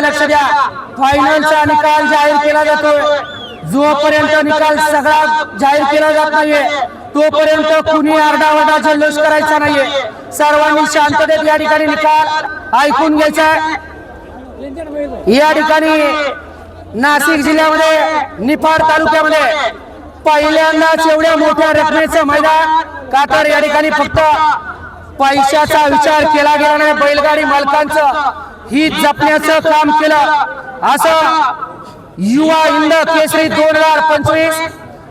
लक्ष द्या. फायनलचा निकाल जाहीर केला जातोय. जोपर्यंत निकाल सगळा जाहीर केला जात नाहीये तोपर्यंत कुणी आरडाओरडा जल्लोष करायचा नाहीये. सर्वांनी शांततेत या ठिकाणी निकाल ऐकून घ्यायचा या ठिकाणी नाशिक जिल्ह्यामध्ये निफाड तालुक्यामध्ये पहिल्यांदाच एवढ्या मोठ्या रकमेचं मैदान कातार या ठिकाणी फक्त पैशाचा विचार केला गेला नाही बैलगाडी मालकांचं. ही जपण्याचं काम केलं. असं युवा इंद केसरी दोन हजार पंचवीस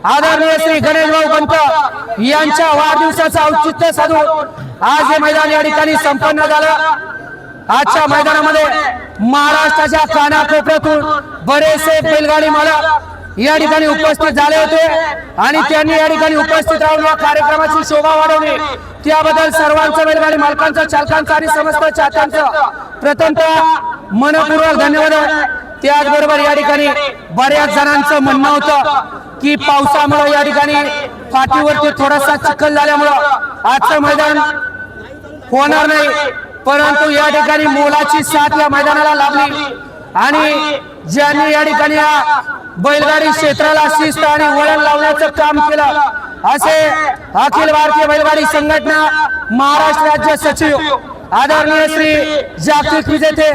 आदरणीय श्री गणेश भाऊ पंत यांच्या वाढदिवसाचं औचित्य साधून आज हे मैदान या ठिकाणी संपन्न झालं. आजच्या मैदानामध्ये महाराष्ट्राच्या कानाकोपऱ्यातून बरेचसे बैलगाडी मालक या ठिकाणी उपस्थित झाले होते आणि त्यांनी या ठिकाणी उपस्थित राहून या कार्यक्रमाची शोभा वाढवली. त्याबद्दल सर्वांचं बैलगाडी मालकांचं चालकांचं आणि समस्त चाहत्यांचं प्रथमतः मनपूर्वक धन्यवाद. त्याचबरोबर या ठिकाणी बऱ्याच जणांचं म्हणणं होतं की पावसामुळे या ठिकाणी फाटीवरती थोडासा चिखल झाल्यामुळं आजचं मैदान होणार नाही. परंतु या ठिकाणी मोलाची साथ या मैदानाला लाभली आणि ज्यांनी या ठिकाणी या बैलगाडी क्षेत्राला शिस्त आणि वळण लावण्याचं काम केलं असे अखिल भारतीय बैलगाडी संघटना महाराष्ट्र राज्य सचिव आदरणीय श्री जागतिक विजेते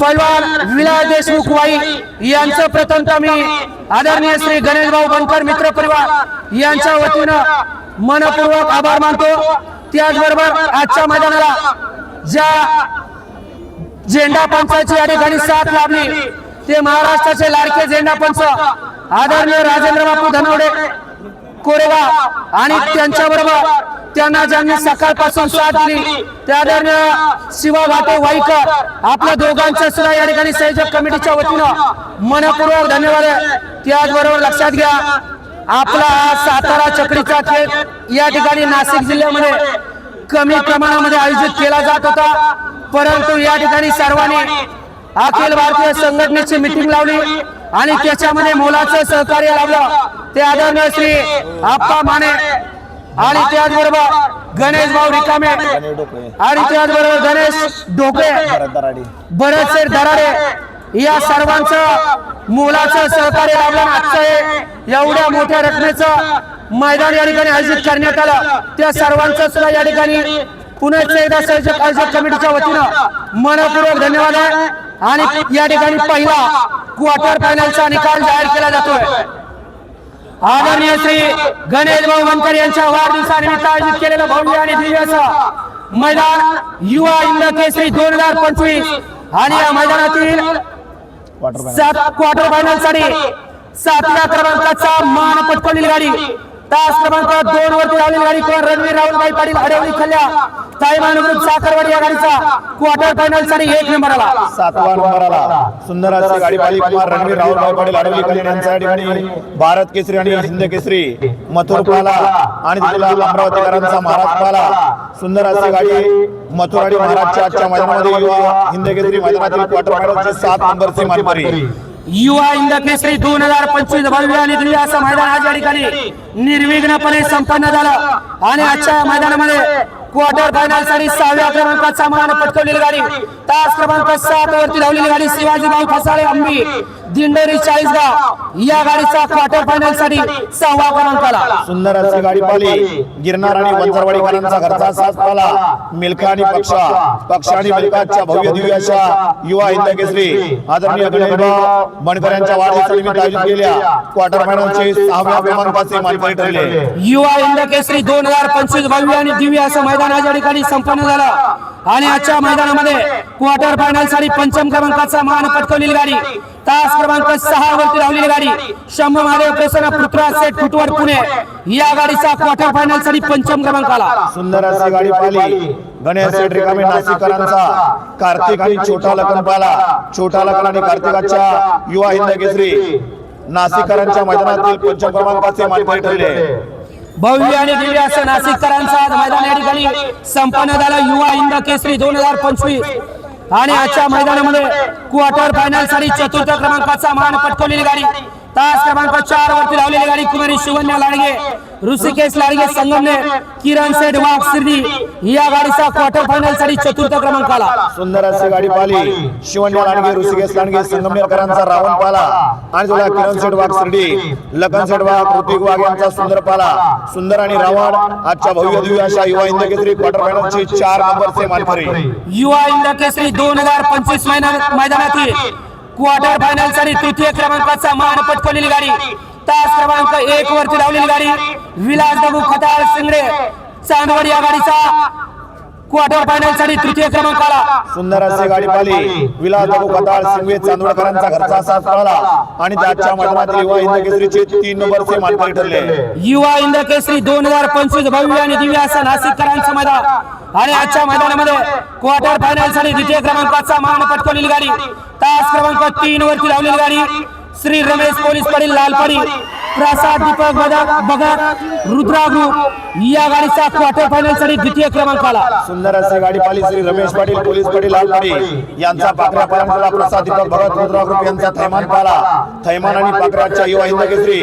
पैलवान विलास देशमुख वाई यांचं प्रथमतः मी आदरणीय श्री गणेश भाऊ बनकर मित्र परिवार यांच्या वतीनं मनपूर्वक आभार मानतो. त्याचबरोबर आजच्या मैदानाला ज्या झेंडा पंचाची या ठिकाणी साथ लाभली. ते महाराष्ट्राचे लाडके झेंडा पंच. आदरणीय राजेंद्र बापू धनवडे कोरेगाव आणि त्यांच्याबरोबर त्यांना ज्यांनी सकाळपासून साथ दिली त्या आदरणीय शिवा घाटे वाईकर आपल्या दोघांच्या सुद्धा या ठिकाणी संयोजक कमिटीच्या वतीनं मनपूर्वक धन्यवाद त्याचबरोबर लक्षात घ्या. आपला सातारा चक्रीचा खेळ या ठिकाणी नाशिक जिल्ह्यामध्ये कमी प्रमाणामध्ये आयोजित केला जात होता. परंतु या ठिकाणी सर्वांनी अखिल भारतीय संघटनेची मिटिंग लावली आणि त्याच्यामध्ये मोलाचं सहकार्य लावलं ते आदरणीय श्री आप्पा माने. आणि त्याचबरोबर गणेश भाऊ रिकामे. आणि त्याचबरोबर गणेश ढोके. बरेचसे दराडे. या सर्वांचं मोलाचं सहकार्य लाभलं. आजचं एवढ्या मोठ्या रकमेचं मैदान या ठिकाणी आयोजित करण्यात आलं. त्या सर्वांचं सुद्धा या ठिकाणी पुन्हा एकदा संयोजक आयोजक कमिटीच्या वतीनं मनपूर्वक धन्यवाद आहे. आणि या ठिकाणी पहिला क्वार्टर फायनलचा निकाल जाहीर केला जातोय. आदरणीय श्री गणेश भाऊ बनकर यांच्या वाढदिवसानिमित्त आयोजित केलेलं भव्य आणि दिव्य असं मैदान युवा इंद केसरी दोन हजार पंचवीस. आणि या मैदानातील सात क्वार्टर फायनलसाठी सातव्या क्रमांकाचा मान पटकवलेली गाडी. तास क्रमांक दोन वरती लावलेली गाडी किंवा रणवीर राहुलभाई पाटील अडवली खल्ल्या ग्रुप साखरवाडी या गाडीचा क्वार्टर फायनलसाठी एक नंबर आला सातवा सुंदर अशी गाडी पाहिली. कुमार रणवीर पाटील अडवली यांच्या ठिकाणी भारत केसरी आणि हिंद केसरी. मथुर पाला आणि तिथला अमरावतीकरांचा महाराज पाला सुंदर अशी गाडी मथुर आणि महाराजच्या आजच्या मैदानामध्ये युवा हिंद केसरी मैदानातील क्वार्टर फायनलची सात नंबरची मानकरी. युवा इंद केसरी दोन हजार पंचवीस भव्य आणि दिव्य असं मैदान आज या ठिकाणी निर्विघ्नपणे संपन्न झालं. आणि आजच्या मैदानामध्ये क्वार्टर फायनलसाठी सहाव्या क्रमांकाचा मान पटकवलेली गाडी. तास क्रमांक सात वरती धावलेली गाडी शिवाजी भाऊ फसाळे अंबी. दिंडोरी चाळीसगाव या गाडीचा क्वार्टर फायनलसाठी सहावा क्रमांक आला. सुंदर अशी गाडी पाहिली गिरनार आणि वंजरवाडीकरांचा घरचा साथ पाला. मिल्खा आणि पक्षा. पक्ष. आणि मिल्खाच्या भव्य दिव्य अशा युवा हिंद केसरी. आदरणीय गणेशभाऊ बनकर यांच्या वाढदिवसानिमित्त आयोजित केल्या. क्वार्टर फायनलचे सहाव्या क्रमांकाचे मानकरी ठरले. युवा इंद केसरी दोन हजार पंचवीस भव्य आणि दिव्य असं मैदान आज या ठिकाणी संपन्न झालं. आणि आजच्या मैदानामध्ये क्वार्टर फायनलसाठी पंचम क्रमांकाचा मान पटकवलेली गाडी. तास क्रमांक सहा वरती लावलेली गाडी. शंभू महादेव प्रसन्न पृथ्वीराज सेठ फुटवड पुणे? या गाडीचा क्वार्टर फायनलसाठी पंचम क्रमांक आला. सुंदर अशी गाडी पाहिली. गणेश शेठ रिकामे नाशिककरांचा. कार्तिक आणि छोटा लखन पाला छोटा लखन आणि कार्तिकाच्या युवा हिंद केसरी. नाशिककरांच्या मैदानातील पंचम क्रमांकाचे मानकरी ठरले. भव्य आणि दिव्य असं नाशिककरांचा आज मैदान या ठिकाणी संपन्न झालं. युवा हिंद केसरी दोन हजार पंचवीस. आणि आजच्या मैदानामध्ये क्वार्टर फायनलसाठी चतुर्थ क्रमांकाचा मान पटकवलेली गाडी. तास क्रमांक चार वरती लावलेली गाडी कुमारी शिवन्या लाडगे. ऋषिकेश लाडगे संगमनेर किरण सेठ वाघ शिर्डी या गाडीचा क्वार्टर फायनलसाठी चतुर्थ क्रमांक आला सुंदर अशी गाडी पाली शिवण्या लांडगे ऋषिकेश लांडगे संगमनेरकरांचा रावण पाला. आणि तुला किरण सेठ वाघ शिर्डी लखन सेठ वाघ ऋतिक वाघ यांचा सुंदर पाला. सुंदर आणि रावण आजच्या भव्य दिव्य अशा युवा हिंद केसरी क्वार्टर फायनलची चार नंबरचे मानकरी. युवा इंद केसरी दोन हजार पंचवीस मैदानातील क्वार्टर फायनलसाठी तृतीय क्रमांकाचा मान पटकवलेली गाडी. तास क्रमांक एक वरती लावलेली गाडी. विलास दगू खताळ शिंगडे चांदवड या गाडीचा क्वार्टर फायनलसाठी तृतीय क्रमांक आला. सुंदर अशी गाडी पाली विलास बाबू कताळ सिंगवे चांदोडकरांचा घरचा साथ पाला आणि त्याच्या मैदानातील युवा हिंद केसरीचे तीन नंबरचे मानकरी ठरले. युवा इंद केसरी दोन हजार पंचवीस भव्य आणि दिव्य असा नाशिककरांचं मैदान. आणि आजच्या मैदानामध्ये क्वार्टर फायनलसाठी द्वितीय क्रमांकाचा मान पटकवलेली गाडी. तास क्रमांक तीन वरती लावलेली गाडी. श्री रमेश पोलीस पाटील लालपाडी प्रसाद दीपक बदक भगत रुद्रा ग्रुप या गाडीचा क्वार्टर फायनलसाठी द्वितीय क्रमांक आला सुंदर अशी गाडी पाली श्री रमेश पाटील पोलीस पाटील लालपाडी यांचा पाकऱ्या परंपरा प्रसाद दीपक भगत रुद्रा ग्रुप यांचा थैमान पाला. थैमान आणि पाकऱ्याच्या युवा हिंद केसरी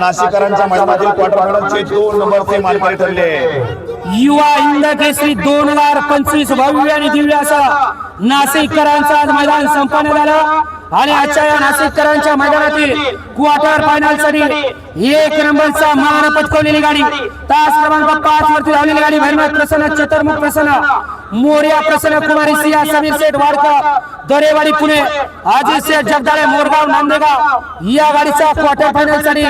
नाशिकरांच्या मैदानातील क्वार्टर फायनलचे दोन नंबरचे मानकरी ठरले. युवा इंद केसरी दोन हजार पंचवीस भव्य आणि दिव्य असा नाशिककरांचं आज मैदान संपन्न झालं. आणि आजच्या या नाशिककरांच्या मैदानातील क्वार्टर फायनलसाठी एक नंबरचा मान पटकवलेली गाडी तास क्रमांक पाच वरती लावलेली गाडी भैरनाथ प्रसन्न चतुर्मुख प्रसन्न मोर्या प्रसन्न कुमारी सिया समीर सेठ वाडकर दरेवाडी पुणे अजित शेठ जगदाळे मोरगाव नांदेगाव या गाडीचा क्वार्टर फायनलसाठी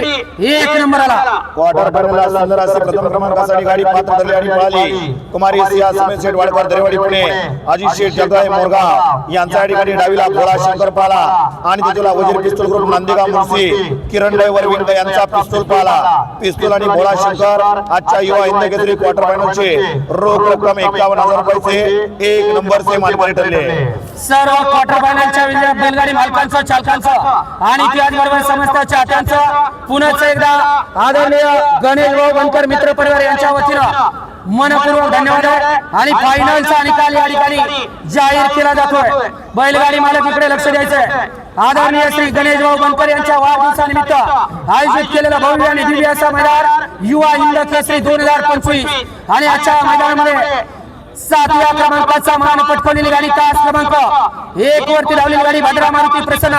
एक नंबर आला क्वार्टर अशी प्रथम क्रमांकासाठी गाडी पात्र ठरली आणि पळाली कुमारी सिया समेत शेठ वाडकर दरेवाडी पुणे अजित शेठ जगदाळे मोरगाव. यांच्या ठिकाणी डावीला भोळा शंकर पाला आणि त्याच्याला वजीर पिस्तूल group Nandegaon Mulshi Kiran driver wing यांचा पिस्तूल पाला. पिस्तूल आणि भोळा शंकर आजच्या युवा हिंद केसरी क्वार्टर फायनलचे रोख रक्कम एकावन्न हजार रुपयाचे एक नंबरचे मानकरी ठरले. सर्व क्वार्टर फायनलच्या विजय बैलगाडी मालकांचं चालकांचं आणि त्याचबरोबर समस्त चाहत्यांचं पुन्हा एकदा आदरणीय गणेश भाऊ बनकर मित्र परिवार यांच्या वतीनं मनपूर्वक धन्यवाद आहे. आणि फायनलचा निकाल या ठिकाणी जाहीर केला जातोय. बैलगाडी मालक इकडे लक्ष द्यायचंय. आदरणीय श्री गणेश भाऊ बनकर यांच्या वाढदिवसानिमित्त आयोजित केलेला भव्य आणि दिव्य असा मैदान युवा हिंद केसरी दोन हजार पंचवीस. आणि आजच्या मैदानामध्ये सातव्या क्रमांकाचा मान पटकवलेली गाडी तास क्रमांक एक वरती लावलेली गाडी भद्रा मारुती प्रसन्न.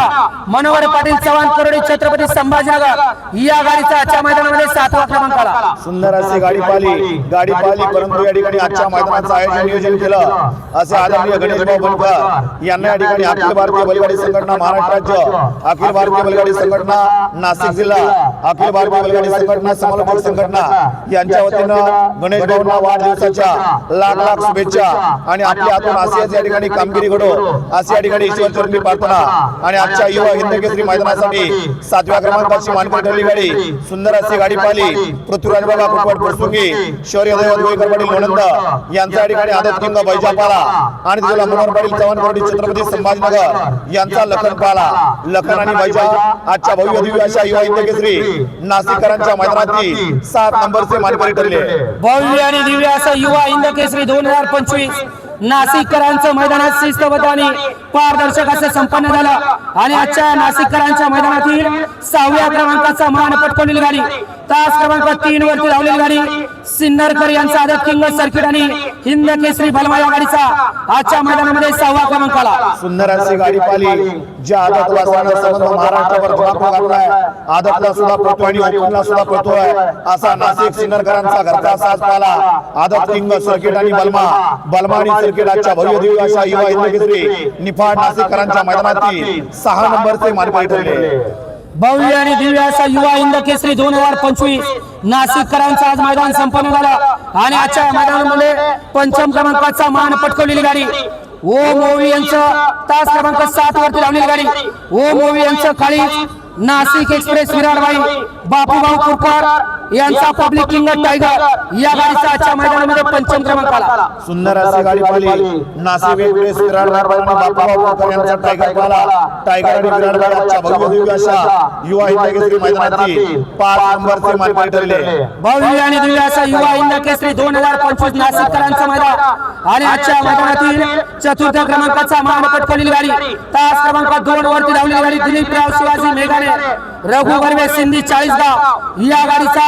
मनोहर पाटील चव्हाण करोडी छत्रपती संभाजीनगर. या गाडीचा आजच्या मैदानामध्ये सातवा क्रमांक आला. सुंदर अशी गाडी पाली गाडी पाली परंतु या ठिकाणी आजच्या मैदानाचं आयोजन नियोजन केलं. असे आदरणीय गणेश भाऊ बनकर यांना या ठिकाणी अखिल भारतीय बैलगाडी संघटना महाराष्ट्र राज्य अखिल भारतीय बैलगाडी संघटना नाशिक जिल्हा अखिल भारतीय बैलगाडी संघटना समलोचक संघटना यांच्या वतीनं गणेश भाऊंना वाढदिवसाच्या लाख लाख शुभेच्छा. आणि आपल्या हातून असेच या ठिकाणी कामगिरी घडो. असे या ठिकाणी ईश्वर चरणी प्रार्थना. आणि आजच्या युवा हिंद केसरी मैदानासाठी सातव्या क्रमांकाची मानकरी ठरली गाडी. सुंदर अशी गाडी पाहिली. पृथ्वीराज बाबा कुपट प्रसंगी. शौर्य दैवत पाटील लोणंद. यांच्या ठिकाणी आदत किंग बैजापाला. आणि तुला मनोहर पाटील चव्हाण छत्रपती संभाजीनगर यांचा लखन पाला. लखन आणि बैजा. आजच्या भव्य दिव्य अशा युवा हिंद केसरी नाशिककरांच्या मैदानातील सात नंबरचे मानकरी ठरले. भव्य आणि दिव्य असं युवा हिंद केसरी दोन हजार पंचवीस नाशिककरांचं मैदानात शिस्तबद्ध आणि पारदर्शक असं संपन्न झालं. आणि आजच्या नाशिककरांच्या मैदानातील सहाव्या क्रमांकाचा मान पटकवलेली गाडी तास क्रमांक तीन वरती लावलेली गाडी सिन्नरकर यांचा आदत किंग सर्किट आणि हिंद केसरी बलमा या गाडीचा आजच्या मैदानामध्ये सहावा क्रमांक आला. सुंदर अशी गाडी पाली ज्या आदत वासनाचा संबंध महाराष्ट्रावर धोका घातलाय. आदतला सुद्धा पळतो आणि ओपनला सुद्धा पळतोय असा नाशिक सिन्नरकरांचा घरचा साज पाला आदत किंग सर्किट आणि बलमा. बलमा आणि भव्य युवा निफाड नाशिककरांच्या मैदानातील सहा नंबरचे मानकरी ठरले भव्य आणि दिव्य असा युवा हिंद केसरी दोन हजार पंचवीस नाशिककरांचं आज मैदान संपन्न झालं. आणि आजच्या मैदानामध्ये पंचम क्रमांकाचा मान पटकवलेली गाडी. ओम ओवी यांचं तास क्रमांक सात वरती लावलेली गाडी. ओम ओवी यांचं खाली नाशिक एक्सप्रेस विराटबाई बापूभाऊ कुरकर यांचा पब्लिक किंग टायगर या गाडीचा आजच्या मैदानामध्ये पंचम क्रमांक आला. सुंदर अशी गाडी पाहिली. नाशिक एक्सप्रेस वाकर यांचा टायगर पाला टायगर आणि विराट बाळाच्या भव्य दिव्य अशा युवा हिंद केसरी मैदानातील पाच नंबरचे मानकरी ठरले भव्य आणि दिव्य असा युवा हिंद केसरी दोन हजार पंचवीस नाशिककरांचा मैदान. आणि आजच्या मैदानातील चतुर्थ क्रमांकाचा मान पटकवलेली गाडी. तास क्रमांक दोन वरती लावलेली गाडी दिलीपराव शिवाजी मेघाने. रघु बर्वे सिंधी चाळीसगाव. या गाडीचा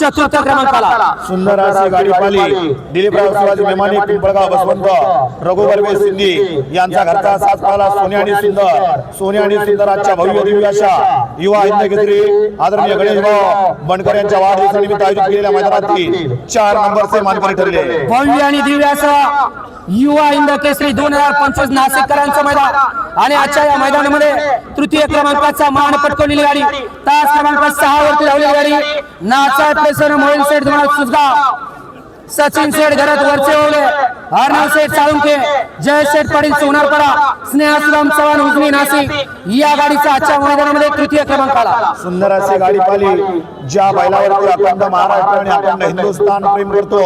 चतुर्थ क्रमांकाला. सुंदर अशी गाडी पाली दिलीपराव शिवाजी मेमाने पिंपळगाव बसवंत रघुबरवे सिंधी. यांचा घरचा साथ पाला सोने आणि सुंदर. सोने आणि सुंदर आजच्या भव्य दिव्य अशा युवा हिंद केसरी आदरणीय गणेश भाऊ बनकर यांच्या वाढदिवसानिमित्त आयोजित केलेल्या मैदानातील चार नंबरचे मानकरी ठरले भव्य आणि दिव्य असं युवा इंद केसरी दोन हजार पंचवीस नाशिककरांचं मैदान. आणि आजच्या या मैदानामध्ये तृतीय क्रमांकाचा मान पटकवलेली गाडी. तास क्रमांक सहा वरती लावलेली गाडी. नाचा प्रसन्न मोहिल सेठ सुसगाव सचिन शेठ घरात वरचे ओले अर्णव शेठ साळुंके जय शेठ पाटील सोनारपडा स्नेहा सुदाम चव्हाण उजनी नाशिक. या गाडीचा आजच्या मैदानामध्ये तृतीय क्रमांकाला. सुंदर अशी गाडी पाली ज्या बैलावरती अखंड महाराष्ट्र आणि अखंड हिंदुस्थान प्रेम करतो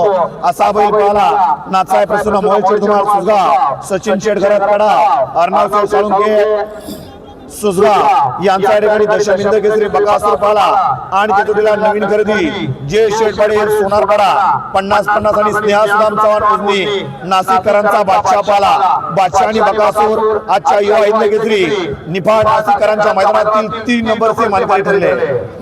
असा बैल पाला नाचाय प्रसन्न मोहित शेठ सुजगा सचिन शेठ घरात कडा अर्णव शेठ साळुंके सुजगा यांचा या ठिकाणी दशमिंद केसरी बकासूर पाला आणि तेथुडीला नवीन खरेदी जे पाटील सोनारपाडा पन्नास पन्नास आणि स्नेहा सुदाम चव्हाण उजनी नाशिककरांचा बादशाह पाला बादशाह आणि बकासूर आजच्या युवा हिंद केसरी निफाड नाशिककरांच्या मैदानातील तीन नंबरचे मानकरी ठरले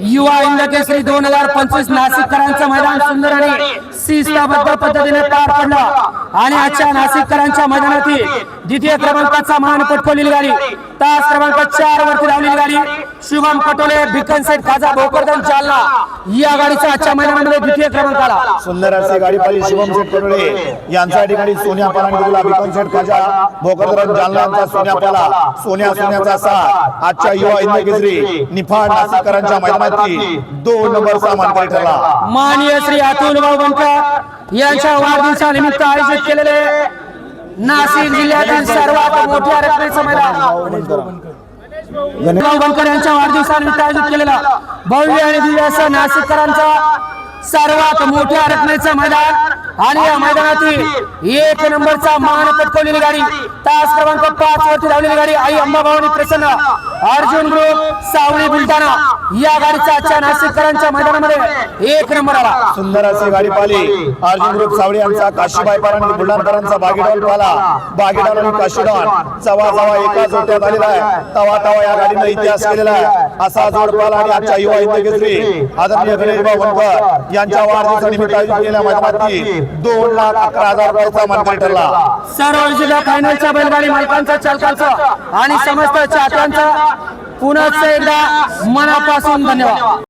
युवा इंद केसरी दोन हजार पंचवीस नाशिककरांचं मैदान सुंदर आणि शिस्तबद्ध पद्धतीने पार पडलं. आणि आजच्या नाशिककरांच्या मैदानातील द्वितीय क्रमांकाचा मान पटकवलेली गाडी तास क्रमांक चार वरती लावलेली गाडी. शुभम पटोले भिकन सेठ खाजा भोकरदन जालना. या गाडीचा आजच्या मैदानामध्ये द्वितीय क्रमांकाला सुंदर असे गाडी पाहिली शिवम शेठ कडोळे यांच्या ठिकाणी सोन्या पाला बिकन शेठ खाजा भोकरदरन जालना यांचा सोन्या पाला. सोन्या सोन्याचा साथ. आजच्या युवा हिंद केसरी निफाड नाशिककरांच्या मैदानातील दोन नंबरचा मानकरी ठरला. माननीय श्री अतुल भाऊ बनकर यांच्या वाढदिवसानिमित्त आयोजित केलेले नाशिक जिल्ह्यातील सर्वात मोठ्या रकमेचं मैदान. बनकर यांच्या वाढदिवसानिमित्त आयोजित केलेला भव्य आणि दिव्य असं नाशिककरांचा सर्वात मोठ्या रकमेचं मैदान आणि या मैदानातील एक नंबरचा मान पटकवलेली गाडी तास क्रमांक पाच वरती धावलेली गाडी आई अंबाभावानी प्रसन्न अर्जुन ग्रुप सावळी बुलढाणा. या गाडीचा आजच्या नाशिककरांच्या मैदानामध्ये एक नंबर आला. सुंदर अशी गाडी पाली अर्जुन ग्रुप सावळी यांचा काशीबाई पाला आणि बुलढाणकरांचा बागेडॉल पाला बागेडॉल आणि काशीडॉन चवा चवा एका जोट्यात आलेला आहे. तवा तवा या गाडीनं इतिहास केलेला आहे. असा जोड पाला आणि आजच्या युवा हिंद केसरी आदरणीय गणेश भाऊ वनकर यांच्या वाढदिवसानिमित्त आयोजित केलेल्या मैदानातील दोन लाख अकरा हजार रुपयाचा मानकरी ठरला. सर्व जिल्हा फायनलच्या बैलगाडी मालकांचा चालकांचा आणि समस्त चाहत्यांचा पुन्हा एकदा मनापासून धन्यवाद.